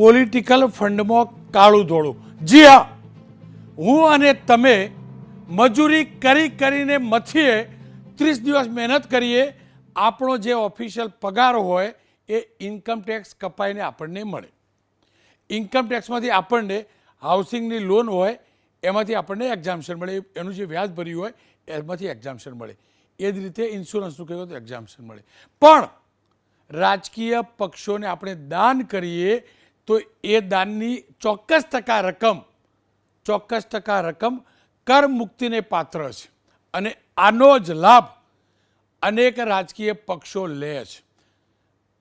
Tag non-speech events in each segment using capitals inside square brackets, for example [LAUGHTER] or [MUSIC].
Political ફંડમાં કાળું ધોળું. જી હા હું અને તમે મજૂરી કરી કરીને મથીએ, ત્રીસ દિવસ મહેનત કરીએ, આપણો જે ઓફિશિયલ પગાર હોય એ ઇન્કમ ટેક્સ કપાઈને આપણને મળે. ઇન્કમ ટેક્સમાંથી આપણને હાઉસિંગની લોન હોય, એમાંથી આપણને એક્ઝામ્શન મળે. એનું જે વ્યાજ ભર્યું હોય, એમાંથી એક્ઝામ્શન મળે. એ જ રીતે ઇન્સ્યોરન્સનું કહેવું તો એક્ઝામ્શન મળે. પણ, રાજકીય પક્ષોને આપણે દાન કરીએ તો એ દાનની ચોક્કસ ટકા રકમ, ચોક્કસ ટકા રકમ કર મુક્તિને પાત્ર છે. અને આનો જ લાભ અનેક રાજકીય પક્ષો લે છે.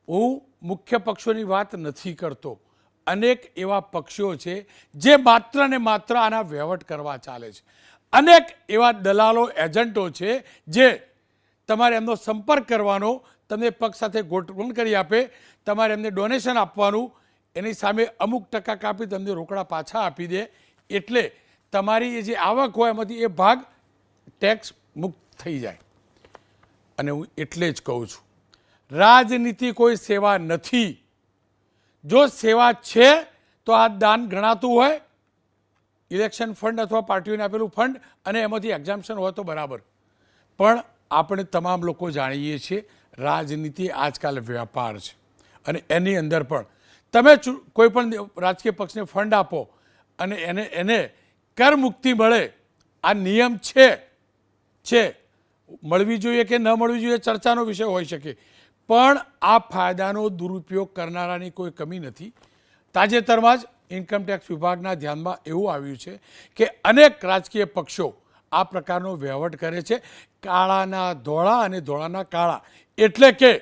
હું મુખ્ય પક્ષોની વાત નથી કરતો. અનેક એવા પક્ષો છે જે માત્ર ને માત્ર આના વહીવટ કરવા ચાલે છે. અનેક એવા દલાલો, એજન્ટો છે જે તમારે એમનો સંપર્ક કરવાનો, તમને પક્ષ સાથે ગોઠવણ કરી આપે, તમારે એમને ડોનેશન આપવાનું એની સામે અમુક ટકા કાપી તમને રોકડા પાછા આપી દે. એટલે તમારી એ જે આવક હોય એમાંથી એ ભાગ ટેક્સ મુક્ત થઈ જાય. અને હું એટલે જ કહું છું, રાજનીતિ કોઈ સેવા નથી. જો સેવા છે, તો આ દાન ગણાતું હોય. ઇલેક્શન ફંડ અથવા પાર્ટીઓને આપેલું ફંડ અને એમાંથી એક્ઝામ્શન હોય તો બરાબર. પણ આપણે તમામ લોકો જાણીએ છીએ, રાજનીતિ આજકાલ વ્યાપાર છે. અને એની અંદર પણ તમે કોઈ પણ રાજકીય પક્ષને ફંડ આપો અને એને એને કર મુક્તિ મળે, આ નિયમ છે. છે. મળવી જોઈએ કે ન મળવી જોઈએ ચર્ચાનો વિષય હોઈ શકે. પણ આ ફાયદાનો દુરુપયોગ કરનારાની કોઈ કમી નથી. તાજેતરમાં જ ઇન્કમટેક્સ વિભાગના ધ્યાનમાં એવું આવ્યું છે કે અનેક રાજકીય પક્ષો આ પ્રકારનો વહેવટ કરે છે. કાળાના ધોળા અને ધોળાના કાળા. એટલે કે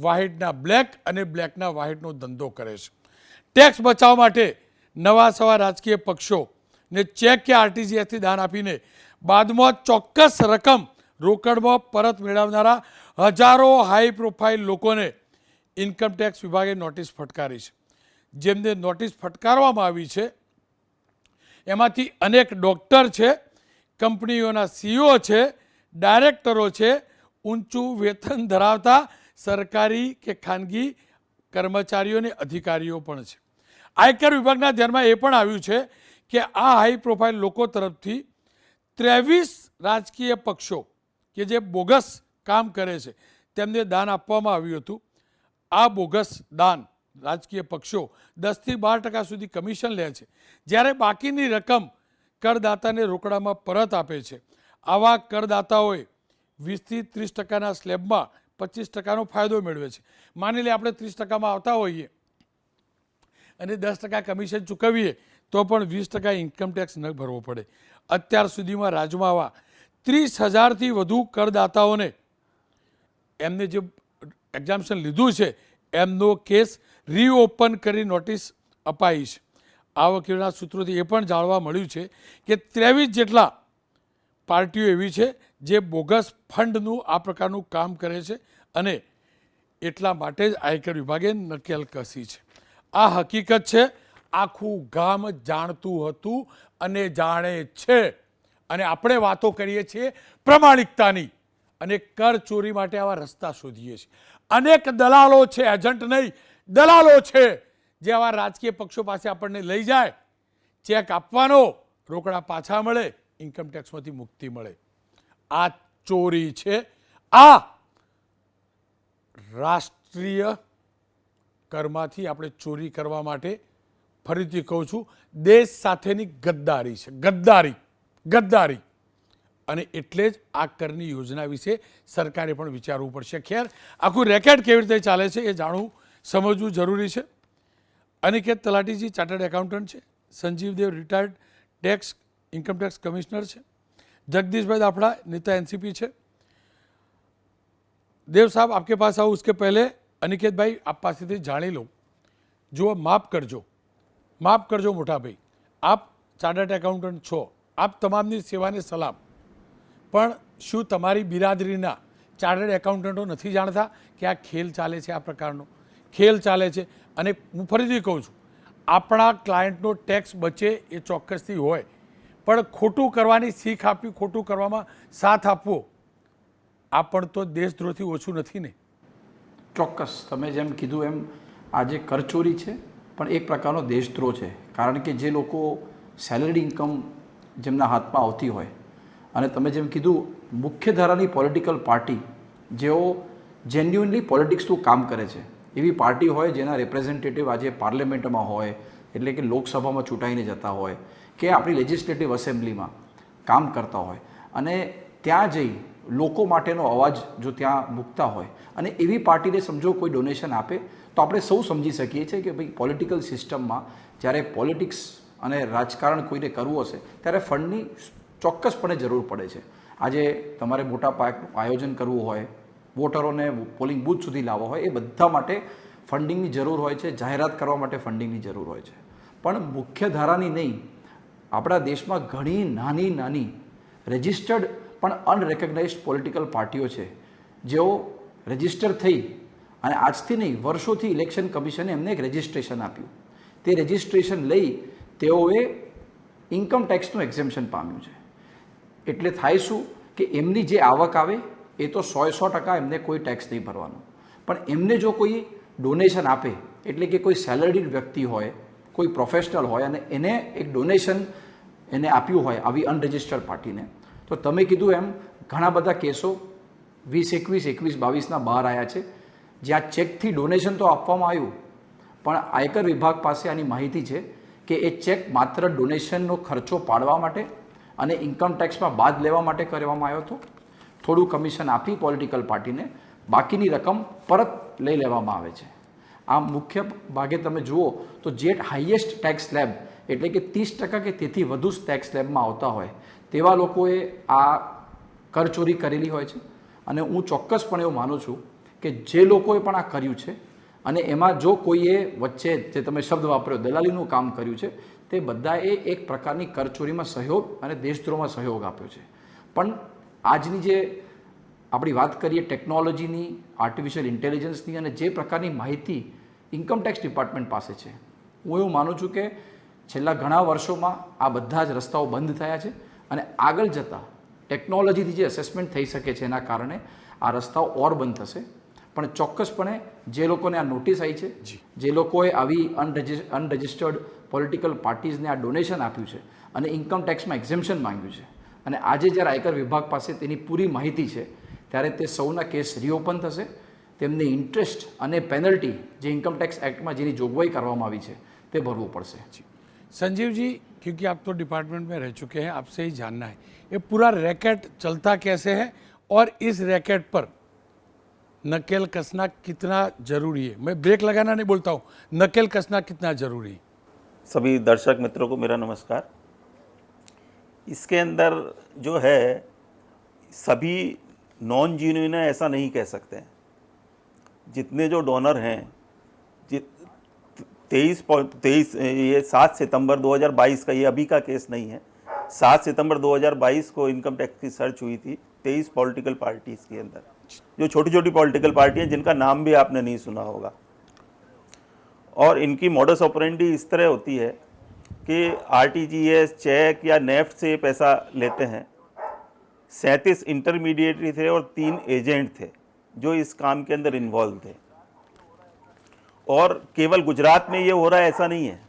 વ્હાઇટના બ્લેક અને બ્લેકના વ્હાઇટનો ધંધો કરે છે. ટેક્સ બચાવવા માટે નવા સવા રાજકીય પક્ષોને ચેક કે આરટીજીએસથી દાન આપીને બાદમાં ચોક્કસ રકમ રોકડમાં પરત મેળવનારા હજારો હાઈ પ્રોફાઇલ લોકોને ઇન્કમટેક્સ વિભાગે નોટિસ ફટકારી છે. જેમને નોટિસ ફટકારવામાં આવી છે, એમાંથી અનેક ડૉક્ટર છે, કંપનીઓના સીઈઓ છે ડાયરેક્ટરો છે, ઊંચું વેતન ધરાવતા સરકારી કે ખાનગી કર્મચારીઓ અને અધિકારીઓ પણ છે. આયકર વિભાગના ધ્યાનમાં એ પણ આવ્યું છે કે આ હાઈ પ્રોફાઇલ લોકો તરફથી ત્રેવીસ રાજકીય પક્ષો કે જે બોગસ કામ કરે છે, તેમને દાન આપવામાં આવ્યું હતું. આ બોગસ દાન રાજકીય પક્ષો દસથી બાર ટકા સુધી કમિશન લે છે. જ્યારે બાકીની રકમ કરદાતાને રોકડામાં પરત આપે છે. આવા કરદાતાઓએ વીસથી ત્રીસ ટકાના સ્લેબમાં પચીસ ટકાનો ફાયદો મેળવે છે. માની લે આપણે ત્રીસ ટકામાં આવતા હોઈએ અને દસ ટકા કમિશન ચૂકવીએ, તો પણ વીસ ટકા ઇન્કમટેક્સ ન ભરવો પડે. અત્યાર સુધીમાં રાજ્યમાં આવા ત્રીસ હજારથી વધુ કરદાતાઓને એમને જે એક્ઝામ્શન લીધું છે, એમનો કેસ રીઓપન કરી નોટિસ અપાઈ છે. આ વકીલના સૂત્રોથી એ પણ જાણવા મળ્યું છે કે ત્રેવીસ જેટલા પાર્ટીઓ એવી છે જે બોગસ ફંડનું આ પ્રકારનું કામ કરે છે અને એટલા માટે જ આયકર વિભાગે નકેલ કસી છે. આ હકીકત છે, આખું ગામ જાણતું હતું અને જાણે છે. અને આપણે વાતો કરીએ છીએ પ્રમાણિકતાની અને કર ચોરી માટે આવા રસ્તા શોધીએ છીએ. અનેક દલાલો છે, એજન્ટ નહીં, દલાલો છે, જે આવા રાજકીય પક્ષો પાસે આપણને લઈ જાય, ચેક આપવાનો, રોકડા પાછા મળે ઇન્કમટેક્સમાંથી મુક્તિ મળે. આ ચોરી છે. આ રાષ્ટ્રીય કરમાંથી આપણે ચોરી કરવા માટે ફરીથી કહું છું, દેશ સાથેની ગદ્દારી છે. ગદ્દારી ગદ્દારી. અને એટલે જ આ કરની યોજના વિશે સરકારે પણ વિચારવું પડશે. ખેર, આખું રેકેટ કેવી રીતે ચાલે છે એ જાણવું સમજવું જરૂરી છે. અનિકેત તલાટીજી, ચાર્ટર્ડ એકાઉન્ટન્ટ છે. Sanjeev Dev retired tax, income tax commissioner છે. जगदीश दाफड़ा नेता एनसीपी છે देव साहब आपके पास आऊँ उसके पहले अनिकेत भाई आप પાસેથી જાણી લઉં જુઓ માફ કરજો માફ કરજો મોટા ભાઈ આપ ચાર્ટર્ડ એકાઉન્ટન્ટ છો આપ તમામની સેવાને સલામ પણ શું તમારી બિરાદરીના ચાર્ટર્ડ એકાઉન્ટન્ટો નથી જાણતા કે આ ખેલ ચાલે છે આ પ્રકારનો ખેલ ચાલે છે અને હું ફરીથી કહું છું આપણા ક્લાયન્ટનો ટેક્સ બચે એ ચોક્કસથી હોય પણ ખોટું કરવાની શીખ આપવી ખોટું કરવામાં સાથ આપવો, આ પણ તો દેશદ્રોહથી ઓછું નથી ને. ચોક્કસ, તમે જેમ કીધું એમ આજે કરચોરી છે, પણ એક પ્રકારનો દેશદ્રોહ છે. કારણ કે જે લોકો સેલરી ઇન્કમ જેમના હાથમાં આવતી હોય, અને તમે જેમ કીધું મુખ્ય ધારાની પોલિટિકલ પાર્ટી જેઓ જેન્યુઅનલી પોલિટિક્સનું કામ કરે છે. એવી પાર્ટી હોય જેના રિપ્રેઝેન્ટેટિવ આજે પાર્લામેન્ટમાં હોય, એટલે કે લોકસભામાં ચૂંટાઈને જતા હોય કે આપણી લેજિસ્લેટિવ એસેમ્બલીમાં કામ કરતા હોય. અને ત્યાં જઈ લોકો માટેનો અવાજ જો ત્યાં મૂકતા હોય અને એવી પાર્ટીને સમજો કોઈ ડોનેશન આપે, તો આપણે સૌ સમજી શકીએ છીએ કે ભાઈ પોલિટિકલ સિસ્ટમમાં જ્યારે પોલિટિક્સ અને રાજકારણ કોઈને કરવું હશે, ત્યારે ફંડની ચોક્કસપણે જરૂર પડે છે. આજે તમારે મોટા પાયા આયોજન કરવું હોય, વોટરોને પોલિંગ બૂથ સુધી લાવવા હોય, એ બધા માટે ફંડિંગની જરૂર હોય છે, જાહેરાત કરવા માટે ફંડિંગની જરૂર હોય છે. પણ મુખ્ય ધારાની નહીં આપણા દેશમાં ઘણી નાની નાની રજિસ્ટર્ડ પણ અનરેકગ્નાઇઝડ પોલિટિકલ પાર્ટીઓ છે. જેઓ રજિસ્ટર થઈ અને આજથી નહીં, વર્ષોથી ઇલેક્શન કમિશને એમને એક રજિસ્ટ્રેશન આપ્યું. તે રજિસ્ટ્રેશન લઈ તેઓએ ઇન્કમ ટેક્સનું એક્ઝેમ્પશન પામ્યું છે. એટલે થાય શું કે એમની જે આવક આવે, એ તો સો સો ટકા એમને કોઈ ટેક્સ નહીં ભરવાનો. પણ એમને જો કોઈ ડોનેશન આપે, એટલે કે કોઈ સેલરીડ વ્યક્તિ હોય કોઈ પ્રોફેશનલ હોય અને એને એક ડોનેશન એને આપ્યું હોય આવી અનરજિસ્ટર્ડ પાર્ટીને. તો તમે કીધું એમ, ઘણા બધા કેસો વીસ, એકવીસ એકવીસ, બાવીસના બહાર આવ્યા છે. જ્યાં ચેકથી ડોનેશન તો આપવામાં આવ્યું, પણ આયકર વિભાગ પાસે આની માહિતી છે કે એ ચેક માત્ર ડોનેશનનો ખર્ચો પાડવા માટે અને ઇન્કમ ટેક્સમાં બાદ લેવા માટે કરવામાં આવ્યો હતો. થોડું કમિશન આપી પોલિટિકલ પાર્ટીને બાકીની રકમ પરત લઈ લેવામાં આવે છે. આ મુખ્ય ભાગે તમે જુઓ તો જે હાઈએસ્ટ ટેક્સ સ્લેબ એટલે કે ત્રીસ ટકા કે તેથી વધુ ટેક્સ સ્લેબમાં આવતા હોય. તેવા લોકોએ આ કરચોરી કરેલી હોય છે. અને હું ચોક્કસપણે એવું માનું છું કે જે લોકોએ પણ આ કર્યું છે અને એમાં જો કોઈએ વચ્ચે જે તમે શબ્દ વાપર્યો, દલાલીનું કામ કર્યું છે, તે બધાએ એક પ્રકારની કરચોરીમાં સહયોગ અને દેશદ્રોહમાં સહયોગ આપ્યો છે. પણ આજની જે આપણી વાત કરીએ ટેકનોલોજીની આર્ટિફિશિયલ ઇન્ટેલિજન્સની અને જે પ્રકારની માહિતી ઇન્કમ ટેક્સ ડિપાર્ટમેન્ટ પાસે છે. હું એવું માનું છું કે છેલ્લા ઘણા વર્ષોમાં આ બધા જ રસ્તાઓ બંધ થયા છે અને આગળ જતાં ટેકનોલોજીથી જે એસેસમેન્ટ થઈ શકે છે એના કારણે આ રસ્તાઓ ઓર બંધ થશે. પણ ચોક્કસપણે જે લોકોને આ નોટિસ આવી છે જે. લોકોએ આવી અનરજિસ્ટર્ડ પોલિટિકલ પાર્ટીઝને આ ડોનેશન આપ્યું છે અને ઇન્કમ ટેક્સમાં એક્ઝેમ્પશન માંગ્યું છે. અને આજે જ્યારે આયકર વિભાગ પાસે તેની પૂરી માહિતી છે ત્યારે તે સૌના કેસ રીઓપન થશે તેમને ઇન્ટરેસ્ટ અને પેનલ્ટી જે ઇન્કમ ટેક્સ એક્ટમાં જેની જોગવાઈ કરવામાં આવી છે તે ભરવું પડશે संजीव जी क्योंकि आप तो डिपार्टमेंट में रह चुके हैं आपसे ही जानना है ये पूरा रैकेट चलता कैसे है और इस रैकेट पर नकेल कसना कितना जरूरी है मैं ब्रेक लगाना नहीं बोलता हूँ नकेल कसना कितना जरूरी है सभी दर्शक मित्रों को मेरा नमस्कार इसके अंदर जो है सभी नॉन जीन्यून है ऐसा नहीं कह सकते हैं जितने जो डोनर हैं तेईस तेईस, ये सात सितंबर 2022 का ये अभी का केस नहीं है। सात सितंबर 2022 को इनकम टैक्स की सर्च हुई थी तेईस पॉलिटिकल पार्टीज़ के अंदर। जो छोटी छोटी पॉलिटिकल पार्टी हैं, जिनका नाम भी आपने नहीं सुना होगा। और इनकी मॉडस ऑपरेंडी इस तरह होती है कि आरटीजीएस चेक या नेफ्ट से पैसा लेते हैं। सैंतीस इंटरमीडिएटरी थे और तीन एजेंट थे। जो इस काम के अंदर इन्वॉल्व थे। और केवल गुजरात में ये हो रहा है, ऐसा नहीं है।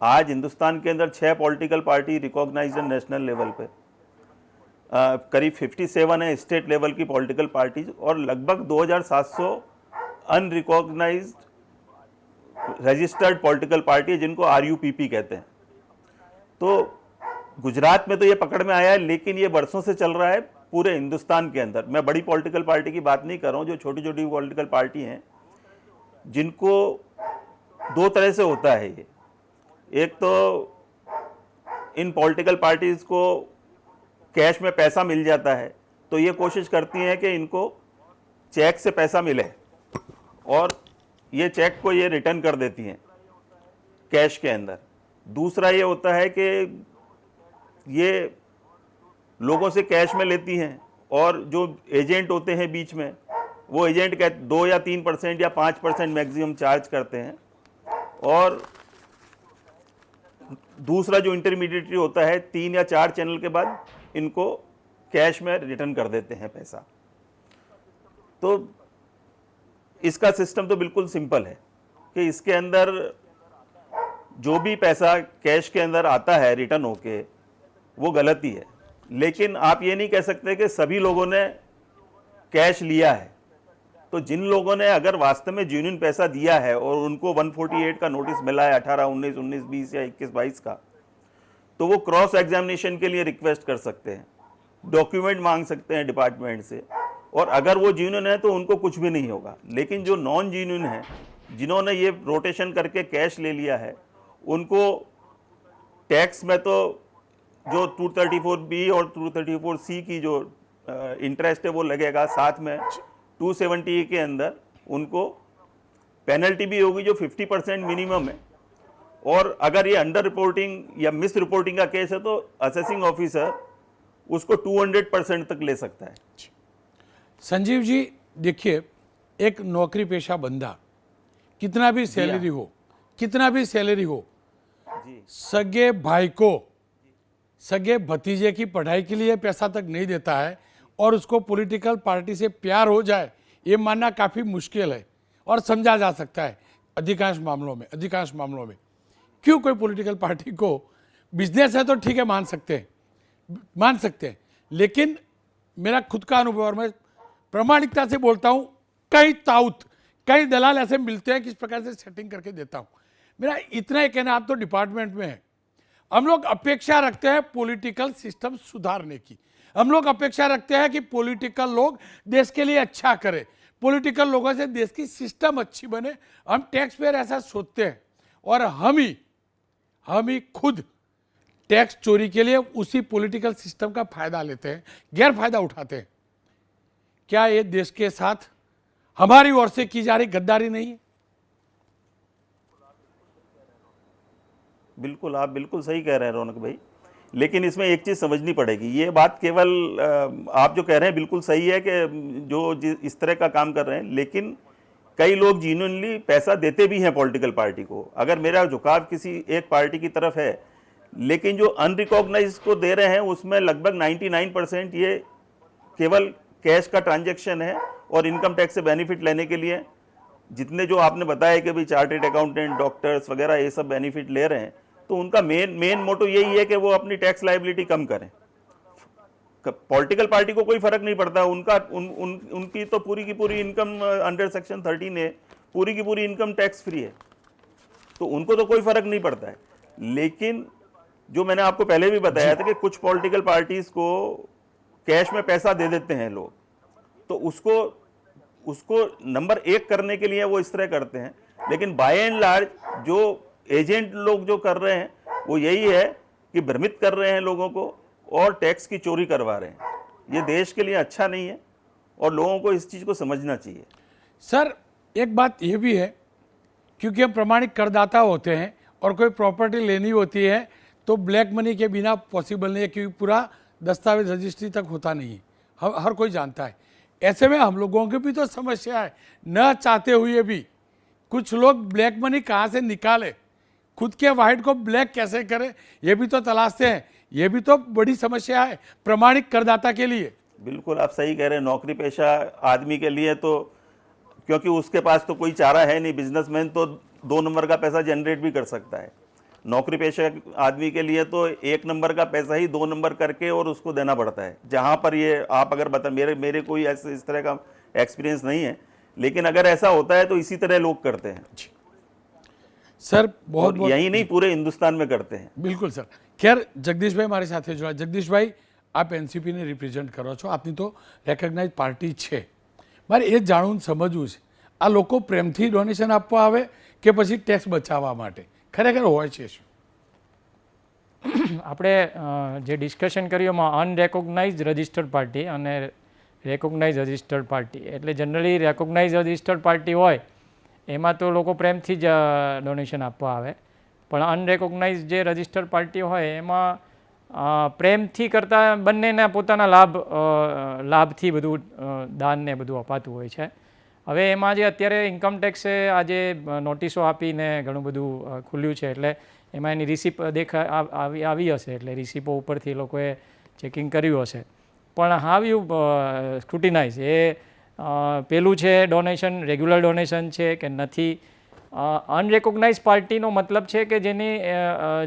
आज हिंदुस्तान के अंदर छह political party recognized national level पे। करीब 57 है स्टेट लेवल की पॉलिटिकल पार्टीज़ और लगभग 2700 अनरिकॉग्नाइज्ड रजिस्टर्ड पॉलिटिकल पार्टी है, जिनको आरयूपीपी कहते हैं। तो गुजरात में तो ये पकड़ में आया है, लेकिन ये वर्षों से चल रहा है। पूरे हिंदुस्तान के अंदर। मैं बड़ी पॉलिटिकल पार्टी की बात नहीं कर रहा हूँ, जो छोटी छोटी पॉलिटिकल पार्टी हैं, जिनको दो तरह से होता है ये। एक तो इन पॉलिटिकल पार्टीज़ को कैश में पैसा मिल जाता है तो ये कोशिश करती हैं कि इनको चेक से पैसा मिले और ये चेक को ये रिटर्न कर देती हैं कैश के अंदर। दूसरा ये होता है कि ये लोगों से कैश में लेती हैं और जो एजेंट होते हैं बीच में, वो एजेंट कह, दो या तीन परसेंट या पाँच परसेंट मैक्सिमम चार्ज करते हैं। और दूसरा जो इंटरमीडिएटरी होता है, तीन या चार चैनल के बाद इनको कैश में रिटर्न कर देते हैं पैसा। तो इसका सिस्टम तो बिल्कुल सिंपल है कि इसके अंदर जो भी पैसा कैश के अंदर आता है रिटर्न होके, वो गलती है लेकिन आप ये नहीं कह सकते कि सभी लोगों ने कैश लिया है। तो जिन लोगों ने अगर वास्तव में जेन्यून पैसा दिया है और उनको 148 का नोटिस मिला है 18 19 19 20 या 21 22 का तो वो क्रॉस एग्जामिनेशन के लिए रिक्वेस्ट कर सकते हैं। डॉक्यूमेंट मांग सकते हैं डिपार्टमेंट से। और अगर वो जीन्यून है तो उनको कुछ भी नहीं होगा। लेकिन जो नॉन जीन्यून है, जिन्होंने ये रोटेशन करके कैश ले लिया है, उनको टैक्स में तो जो 234 बी और 234 सी की जो इंटरेस्ट है वो लगेगा साथ में। 270 के अंदर उनको पेनल्टी भी होगी जो 50 परसेंट मिनिमम है। और अगर ये अंडर रिपोर्टिंग या मिस रिपोर्टिंग का केस है तो असेसिंग ऑफिसर उसको 200 परसेंट तक ले सकता है। संजीव जी देखिए एक नौकरी पेशा बंदा कितना भी सैलरी हो कितना भी सैलरी हो जी। सगे भाई को सगे भतीजे की पढ़ाई के लिए पैसा तक नहीं देता है और उसको पॉलिटिकल पार्टी से प्यार हो जाए, ये मानना काफ़ी मुश्किल है और समझा जा सकता है अधिकांश मामलों में, अधिकांश मामलों में। क्यों कोई पॉलिटिकल पार्टी को बिज़नेस है तो ठीक है, मान सकते हैं, मान सकते हैं, लेकिन मेरा खुद का अनुभव और मैं प्रमाणिकता से बोलता हूँ, कई ताउत कई दलाल ऐसे मिलते हैं किस प्रकार से सेटिंग करके देता हूँ। मेरा इतना ही कहना, आप तो डिपार्टमेंट में है। हम लोग अपेक्षा रखते हैं पॉलिटिकल सिस्टम सुधारने की। हम लोग अपेक्षा रखते हैं कि पॉलिटिकल लोग देश के लिए अच्छा करें। पॉलिटिकल लोगों से देश की सिस्टम अच्छी बने। हम टैक्स पेयर ऐसा सोचते हैं। और हम ही हम ही खुद टैक्स चोरी के लिए उसी पॉलिटिकल सिस्टम का फ़ायदा लेते हैं गैर फ़ायदा उठाते हैं। क्या ये देश के साथ हमारी ओर से की जा रही गद्दारी नहीं है? बिल्कुल, आप बिल्कुल सही कह रहे हैं रौनक भाई। लेकिन इसमें एक चीज़ समझनी पड़ेगी, ये बात केवल आप जो कह रहे हैं बिल्कुल सही है कि जो इस तरह का काम कर रहे हैं, लेकिन कई लोग जीनुअनली पैसा देते भी हैं पॉलिटिकल पार्टी को। अगर मेरा झुकाव किसी एक पार्टी की तरफ़ है, लेकिन जो अनरिकॉग्नाइज को दे रहे हैं, उसमें लगभग 99 परसेंट ये केवल कैश का ट्रांजैक्शन है और इनकम टैक्स से बेनिफिट लेने के लिए। जितने जो आपने बताया कि भाई चार्टेड अकाउंटेंट डॉक्टर्स वगैरह ये सब बेनिफिट ले रहे हैं तो उनका मेन मेन मोटो यही है कि वो अपनी टैक्स लाइबिलिटी कम करें। पॉलिटिकल पार्टी को कोई फ़र्क नहीं पड़ता उनका उन, उन उनकी तो पूरी की पूरी इनकम अंडर सेक्शन थर्टीन है पूरी की पूरी इनकम टैक्स फ्री है। तो उनको तो कोई फ़र्क नहीं पड़ता है। लेकिन जो मैंने आपको पहले भी बताया था कि कुछ पॉलिटिकल पार्टीज़ को कैश में पैसा दे देते हैं लोग तो उसको उसको नंबर एक करने के लिए वो इस तरह करते हैं। लेकिन बाय एंड लार्ज जो एजेंट लोग जो कर रहे हैं, वो यही है कि भ्रमित कर रहे हैं लोगों को और टैक्स की चोरी करवा रहे हैं। ये देश के लिए अच्छा नहीं है और लोगों को इस चीज़ को समझना चाहिए। सर, एक बात ये भी है, क्योंकि हम प्रमाणिक करदाता होते हैं और कोई प्रॉपर्टी लेनी होती है तो ब्लैक मनी के बिना पॉसिबल नहीं है, क्योंकि पूरा दस्तावेज़ रजिस्ट्री तक होता नहीं है, हर कोई जानता है। ऐसे में हम लोगों की भी तो समस्या है। न चाहते हुए भी कुछ लोग ब्लैक मनी कहाँ से निकाले? खुद के वाइट को ब्लैक कैसे करें? ये भी तो तलाशते हैं। ये भी तो बड़ी समस्या है प्रमाणिक करदाता के लिए। बिल्कुल, आप सही कह रहे हैं। नौकरी पेशा आदमी के लिए तो क्योंकि उसके पास तो कोई चारा है नहीं। बिजनेसमैन तो दो नंबर का पैसा जनरेट भी कर सकता है। नौकरी पेशा आदमी के लिए तो एक नंबर का पैसा ही दो नंबर करके और उसको देना पड़ता है जहाँ पर ये आप अगर बता मेरे मेरे कोई ऐसे इस तरह का एक्सपीरियंस नहीं है लेकिन अगर ऐसा होता है तो इसी तरह लोग करते हैं सर बहुत और बहुत यही नहीं पूरे हिंदुस्तान में करते हैं બિલકુલ સર ખેર જગદીશભાઈ મારી સાથે જોડાયા જગદીશભાઈ આપ એનસીપીને રિપ્રેઝેન્ટ કરો છો આપની તો રેકગ્નાઇઝ પાર્ટી છે મારે એ જાણવું ને સમજવું છે આ લોકો પ્રેમથી ડોનેશન આપવા આવે કે પછી ટેક્સ બચાવવા માટે ખરેખર હોય છે શું? [CLEARS THROAT] આપણે જે ડિસ્કશન કર્યું એમાં અનરેકોગ્નાઇઝ રજિસ્ટર્ડ પાર્ટી અને રેકોગ્નાઇઝ રજિસ્ટર્ડ પાર્ટી એટલે જનરલી રેકોગ્નાઇઝ રજિસ્ટર્ડ પાર્ટી હોય, એમાં તો લોકો પ્રેમથી જ ડોનેશન આપવા આવે. પણ અનરેકોગ્નાઇઝ જે રજિસ્ટર્ડ પાર્ટી હોય, એમાં પ્રેમથી કરતાં બંનેના પોતાના લાભ લાભથી બધું દાનને બધું અપાતું હોય છે. હવે એમાં જે અત્યારે ઇન્કમટેક્સે આજે નોટિસો આપીને ઘણું બધું ખુલ્યું છે એટલે એમાં એની રિસિપ દેખા આવી આવી હશે એટલે રિસિપો ઉપરથી લોકોએ ચેકિંગ કર્યું હશે. પણ હાવ યુ સ્ક્રુટિનાઇઝ એ પેલું છે ડોનેશન રેગ્યુલર ડોનેશન છે કે નથી? અનરેકોગ્નાઇઝ પાર્ટીનો મતલબ છે કે જેની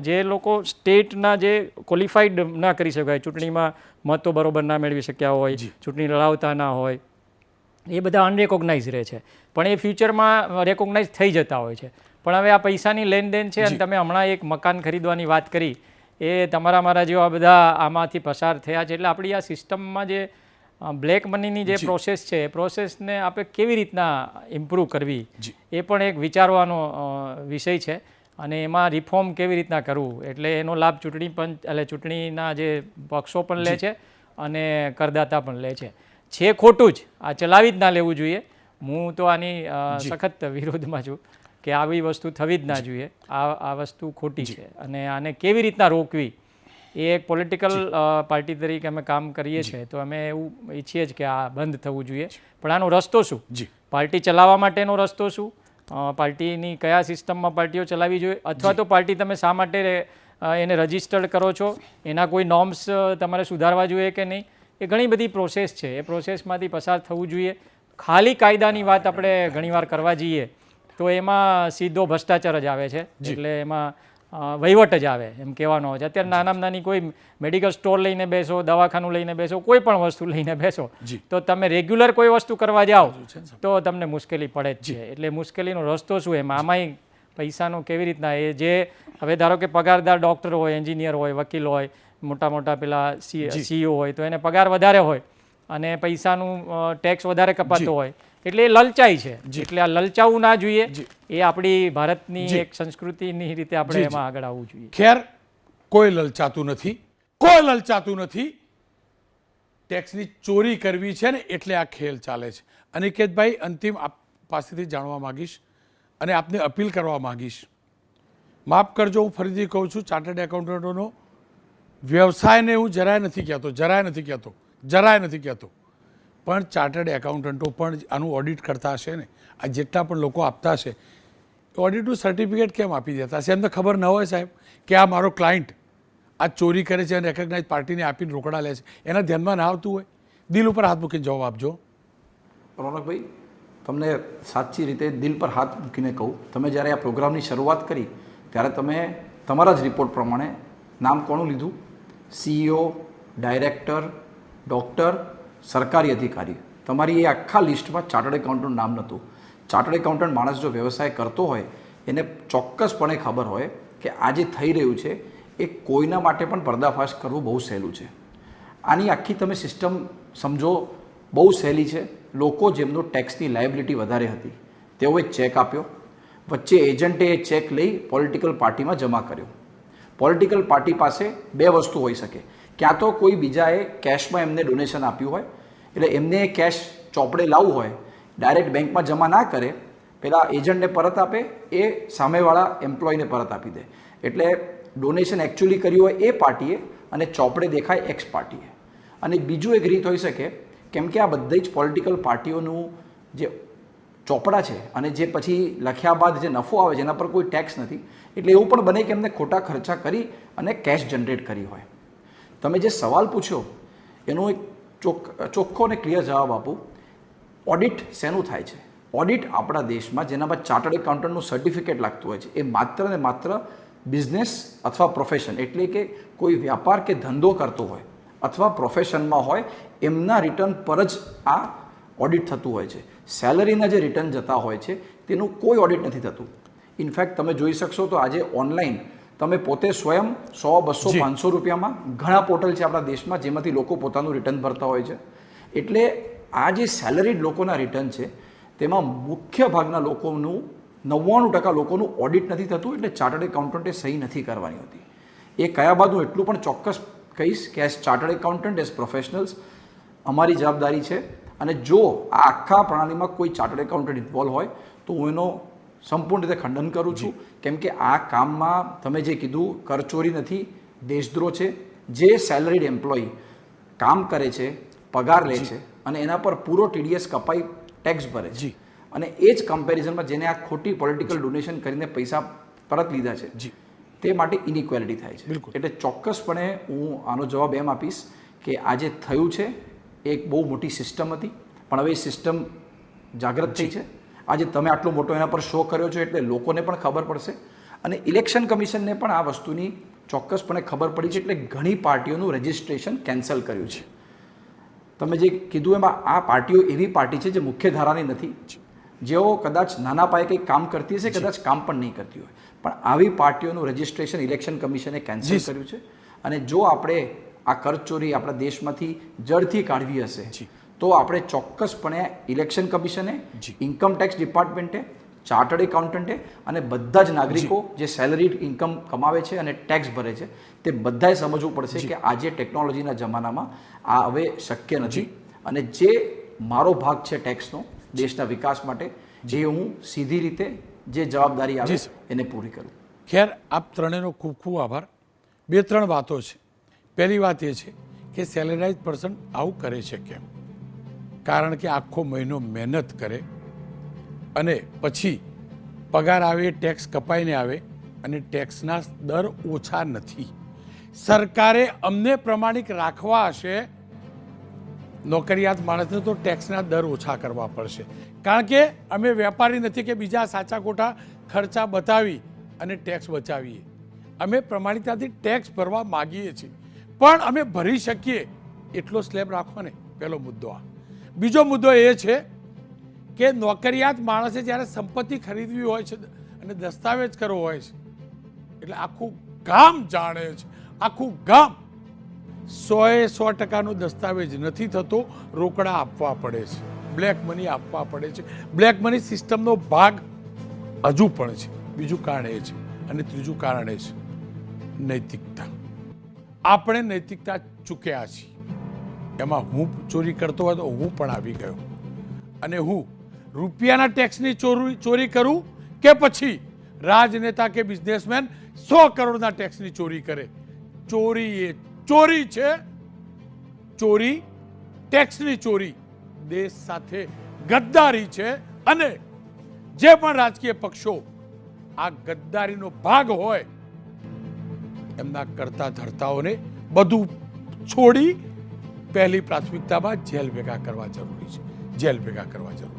જે લોકો સ્ટેટના જે ક્વોલિફાઈડ ના કરી શકાય. ચૂંટણીમાં મતો બરોબર ના મેળવી શક્યા હોય ચૂંટણી લડાવતા ના હોય. એ બધા અનરેકોગ્નાઇઝ રહે છે. પણ એ ફ્યુચરમાં રેકોગ્નાઇઝ થઈ જતા હોય છે. પણ હવે આ પૈસાની લેનદેન છે અને તમે હમણાં એક મકાન ખરીદવાની વાત કરી એ તમારા મારા જેવા બધા આમાંથી પસાર થયા છે. એટલે આપણી આ સિસ્ટમમાં જે બ્લેક મનીની જે પ્રોસેસ છે એ પ્રોસેસને આપણે કેવી રીતના ઇમ્પ્રૂવ કરવી એ પણ એક વિચારવાનો વિષય છે. અને એમાં રિફોર્મ કેવી રીતના કરવું? એટલે એનો લાભ ચૂંટણી પંચ એટલે ચૂંટણીના જે પક્ષો પણ લે છે અને કરદાતા પણ લે છે. છે ખોટું જ. આ ચલાવી જ ના લેવું જોઈએ. હું તો આની સખત વિરોધમાં છું કે આવી વસ્તુ થવી જ ના જોઈએ. આ આ વસ્તુ ખોટી છે. અને આને કેવી રીતના રોકવી એ એક પોલિટિકલ પાર્ટી તરીકે અમે કામ કરીએ છીએ તો અમે એવું ઈચ્છીએ જ કે આ બંધ થવું જોઈએ. પણ આનો રસ્તો શું. પાર્ટી ચલાવવા માટેનો રસ્તો શું? પાર્ટીની કયા સિસ્ટમમાં પાર્ટીઓ ચલાવવી જોઈએ? અથવા તો પાર્ટી તમે શા માટે એને રજિસ્ટર્ડ કરો છો? એના કોઈ નોર્મ્સ તમારે સુધારવા જોઈએ કે નહીં? એ ઘણી બધી પ્રોસેસ છે. એ પ્રોસેસમાંથી પસાર થવું જોઈએ. ખાલી કાયદાની વાત આપણે ઘણીવાર કરવા જઈએ તો એમાં સીધો ભ્રષ્ટાચાર જ આવે છે. એટલે એમાં વહીવટ જ આવે એમ કહેવાનો હોય છે. અત્યારે નાનામાં નાની કોઈ મેડિકલ સ્ટોર લઈને બેસો દવાખાનું લઈને બેસો કોઈ પણ વસ્તુ લઈને બેસો તો તમે રેગ્યુલર કોઈ વસ્તુ કરવા જાઓ તો તમને મુશ્કેલી પડે જ છે. એટલે મુશ્કેલીનો રસ્તો શું એમાં? આમાંય પૈસાનો કેવી રીતના? એ જે હવે ધારો કે પગારદાર ડૉક્ટર હોય એન્જિનિયર હોય વકીલ હોય મોટા મોટા પેલા સીઈઓ હોય તો એને પગાર વધારે હોય અને પૈસાનું ટેક્સ વધારે કપાતો હોય. એટલે એ લલચાય છે. એટલે આ લલચાવું ના જોઈએ. એ આપણી ભારતની એક સંસ્કૃતિની રીતે આપણે એમાં આગળ આવવું જોઈએ. ખેર કોઈ લલચાતું નથી. કોઈ લલચાતું નથી. ટેક્સની ચોરી કરવી છે ને એટલે આ ખેલ ચાલે છે. અનિકેતભાઈ અંતિમ આપ પાસેથી જાણવા માંગીશ અને આપને અપીલ કરવા માગીશ. માફ કરજો હું ફરીથી કહું છું ચાર્ટર્ડ એકાઉન્ટન્ટોનો વ્યવસાયને હું જરાય નથી કહેતો, જરાય નથી કહેતો, જરાય નથી કહેતો. પણ ચાર્ટર્ડ એકાઉન્ટન્ટો પણ આનું ઓડિટ કરતા હશે ને, આ જેટલા પણ લોકો આપતા હશે ઓડિટનું સર્ટિફિકેટ કેમ આપી દેતા હશે? એમને ખબર ન હોય સાહેબ કે આ મારો ક્લાયન્ટ આ ચોરી કરે છે અને રેકગ્નાઇઝ પાર્ટીને આપીને રોકડા લે છે. એના ધ્યાનમાં ના આવતું હોય? દિલ ઉપર હાથ મૂકીને જવાબ આપજો. રોનકભાઈ, તમને સાચી રીતે દિલ પર હાથ મૂકીને કહું, તમે જ્યારે આ પ્રોગ્રામની શરૂઆત કરી, ત્યારે તમે તમારા જ રિપોર્ટ પ્રમાણે નામ કોનું લીધું? સીઈઓ, ડાયરેક્ટર, ડૉક્ટર, સરકારી અધિકારી. તમારી એ આખા લિસ્ટમાં ચાર્ટર્ડ એકાઉન્ટનું નામ નહોતું. ચાર્ટર્ડ એકાઉન્ટન્ટ માણસ જો વ્યવસાય કરતો હોય, એને ચોક્કસપણે ખબર હોય કે આ જે થઈ રહ્યું છે, એ કોઈના માટે પણ પર્દાફાશ કરવું બહુ સહેલું છે. આની આખી તમે સિસ્ટમ સમજો, બહુ સહેલી છે. લોકો જેમનું ટેક્સની લાયબિલિટી વધારે હતી, તેઓએ ચેક આપ્યો. વચ્ચે એજન્ટે એ ચેક લઈ પોલિટિકલ પાર્ટીમાં જમા કર્યો. પોલિટિકલ પાર્ટી પાસે બે વસ્તુ હોઈ શકે. ક્યાં તો કોઈ બીજાએ કેશમાં એમને ડોનેશન આપ્યું હોય, એટલે એમને એ કેશ ચોપડે લાવવું હોય, ડાયરેક્ટ બેંકમાં જમા ના કરે, પેલા એજન્ટને પરત આપે, એ સામેવાળા એમ્પ્લોયને પરત આપી દે. એટલે ડોનેશન એકચ્યુઅલી કર્યું હોય એ પાર્ટીએ અને ચોપડે દેખાય એક્સ પાર્ટીએ. અને બીજું એક રીત હોઈ શકે, કેમ કે આ બધી જ પોલિટિકલ પાર્ટીઓનું જે ચોપડા છે અને જે પછી લખ્યા બાદ જે નફો આવે છે, એના પર કોઈ ટેક્સ નથી. એટલે એવું પણ બને કે એમને ખોટા ખર્ચા કરી અને કેશ જનરેટ કરી હોય. તમે જે સવાલ પૂછ્યો, એનો એક ચોક, ચોખ્ખો અને ક્લિયર જવાબ આપું. ઓડિટ શેનું થાય છે? ઓડિટ આપણા દેશમાં જેના પર ચાર્ટર્ડ એકાઉન્ટન્ટનું સર્ટિફિકેટ લાગતું હોય છે, એ માત્ર ને માત્ર બિઝનેસ અથવા પ્રોફેશન એટલે કે કોઈ વ્યાપાર કે ધંધો કરતો હોય અથવા પ્રોફેશનમાં હોય, એમના રિટર્ન પર જ આ ઓડિટ થતું હોય છે. સેલરીના જે રિટર્ન જતા હોય છે તેનું કોઈ ઓડિટ નથી થતું. ઇનફેક્ટ તમે જોઈ શકશો તો આજે ઓનલાઈન તમે પોતે સ્વયં સો બસો પાંચસો રૂપિયામાં ઘણા પોર્ટલ છે આપણા દેશમાં જેમાંથી લોકો પોતાનું રિટર્ન ભરતા હોય છે. એટલે આ જે સેલરીડ લોકોના રિટર્ન છે તેમાં મુખ્ય ભાગના લોકોનું નવ્વાણું ટકા લોકોનું ઓડિટ નથી થતું એટલે ચાર્ટર્ડ એકાઉન્ટન્ટે સહી નથી કરવાની હોતી. એ કયા બાદ હું એટલું પણ ચોક્કસ કહીશ કે as chartered accountant as professionals અમારી જવાબદારી છે અને જો આ આખા પ્રણાલીમાં કોઈ ચાર્ટર્ડ એકાઉન્ટન્ટ ઇન્વોલ્વ હોય તો હું એનો સંપૂર્ણ રીતે ખંડન કરું છું કેમ કે આ કામમાં તમે જે કીધું કરચોરી નથી દેશદ્રોહ છે જે સેલરીડ એમ્પ્લોય કામ કરે છે પગાર લે છે અને એના પર પૂરો ટીડીએસ કપાઈ ટેક્સ ભરે છે જી. અને એ જ કમ્પેરિઝનમાં જેને આ ખોટી પોલિટિકલ ડોનેશન કરીને પૈસા પરત લીધા છે જી. તે માટે ઇનઇક્વેલિટી થાય છે બિલકુલ. એટલે ચોક્કસપણે હું આનો જવાબ એમ આપીશ કે આ જે થયું છે એક બહુ મોટી સિસ્ટમ હતી. પણ હવે એ સિસ્ટમ જાગૃત થઈ છે. આજે તમે આટલો મોટો એના પર શો કર્યો છો એટલે લોકોને પણ ખબર પડશે. અને ઇલેક્શન કમિશનને પણ આ વસ્તુની ચોક્કસપણે ખબર પડી છે એટલે ઘણી પાર્ટીઓનું રજિસ્ટ્રેશન કેન્સલ કર્યું છે. તમે જે કીધું એમાં આ પાર્ટીઓ એવી પાર્ટી છે જે મુખ્ય ધારાની નથી. જેઓ કદાચ નાના પાયે કંઈક કામ કરતી હશે કદાચ કામ પણ નહીં કરતી હોય. પણ આવી પાર્ટીઓનું રજિસ્ટ્રેશન ઇલેક્શન કમિશને કેન્સલ કર્યું છે. અને જો આપણે આ કરચોરી આપણા દેશમાંથી જડથી કાઢવી હશે. તો આપણે ચોક્કસપણે ઇલેક્શન કમિશને. ઇન્કમ ટેક્સ ડિપાર્ટમેન્ટે ચાર્ટર્ડ એકાઉન્ટન્ટે અને બધા જ નાગરિકો જે. સેલરી ઇન્કમ કમાવે છે અને ટેક્સ ભરે છે તે બધાએ સમજવું પડશે કે આજે ટેકનોલોજીના જમાનામાં આ હવે શક્ય નથી. અને જે મારો ભાગ છે ટેક્સનો દેશના વિકાસ માટે જે. હું સીધી રીતે જે જવાબદારી આવે એને પૂરી કરું. ખેર આપ ત્રણેયનો ખૂબ ખૂબ આભાર. બે ત્રણ વાતો છે. પહેલી વાત એ છે કે સેલેરાઇઝ પર્સન આવું કરે છે કેમ? કારણ કે આખો મહિનો મહેનત કરે અને પછી પગાર આવે, ટેક્સ કપાઈને આવે અને ટેક્સના દર ઓછા નથી. સરકારે અમને પ્રમાણિક રાખવા હશે. નોકરિયાત માણસને તો ટેક્સના દર ઓછા કરવા પડશે. કારણ કે અમે વેપારી નથી કે બીજા સાચા ખોટા ખર્ચા બતાવી અને ટેક્સ બચાવીએ. અમે પ્રમાણિકતાથી ટેક્સ ભરવા માગીએ છીએ. પણ અમે ભરી શકીએ. એટલો સ્લેબ રાખો ને, પહેલો મુદ્દો આ. બીજો મુદ્દો એ છે કે નોકરિયાત માણસે જ્યારે સંપત્તિ ખરીદવી હોય છે અને દસ્તાવેજ કરવો હોય છે, એટલે આખું ગામ જાણે છે. આખું ગામ સોએ સો ટકાનો દસ્તાવેજ નથી થતો, રોકડા આપવા પડે છે. બ્લેક મની આપવા પડે છે. બ્લેક મની સિસ્ટમનો ભાગ હજુ પણ છે. બીજું કારણ એ છે અને ત્રીજું કારણ એ છે નૈતિકતા. આપણે નૈતિકતા ચૂક્યા છીએ. એમાં હું ચોરી કરતો હોય તો હું પણ આવી ગયો. અને હું રૂપિયાના ટેક્સની ચોરી ચોરી કરું કે પછી રાજનેતા કે બિઝનેસમેન સો કરોડના ટેક્સની ચોરી કરે. ચોરી એ ચોરી છે. ચોરી ટેક્સની ચોરી દેશ સાથે ગદ્દારી છે અને જે પણ રાજકીય પક્ષો આ ગદ્દારીનો ભાગ હોય એમના કરતા ધરતાઓને બધું છોડી પહેલી પ્રાથમિકતામાં જેલ ભેગા કરવા જરૂરી છે. જેલ ભેગા કરવા જરૂરી